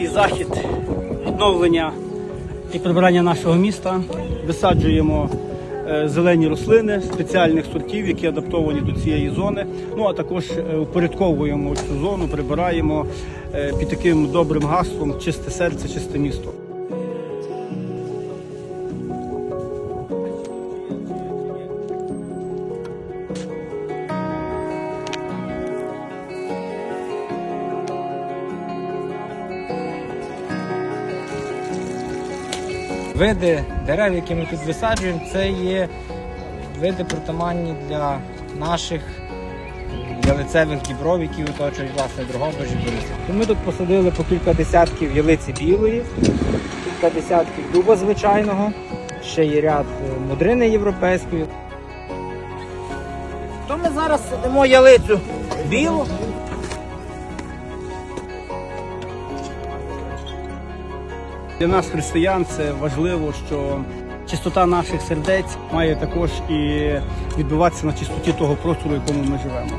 такий захід відновлення і прибирання нашого міста. Висаджуємо е, зелені рослини спеціальних сортів, які адаптовані до цієї зони. Ну а також е, упорядковуємо цю зону, прибираємо е, під таким добрим гаслом чисте серце, чисте місто. Види дерев, які ми тут висаджуємо, це є види притаманні для наших ялицевих дібров, які оточують власне Дрогобич і Борисів. Ми тут посадили по кілька десятків ялиці білої, кілька десятків дуба звичайного, ще є ряд е, мудрини європейської. То ми зараз садимо ялицю білу. Для нас, християн, це важливо, що чистота наших сердець має також і відбуватися на чистоті того простору, в якому ми живемо.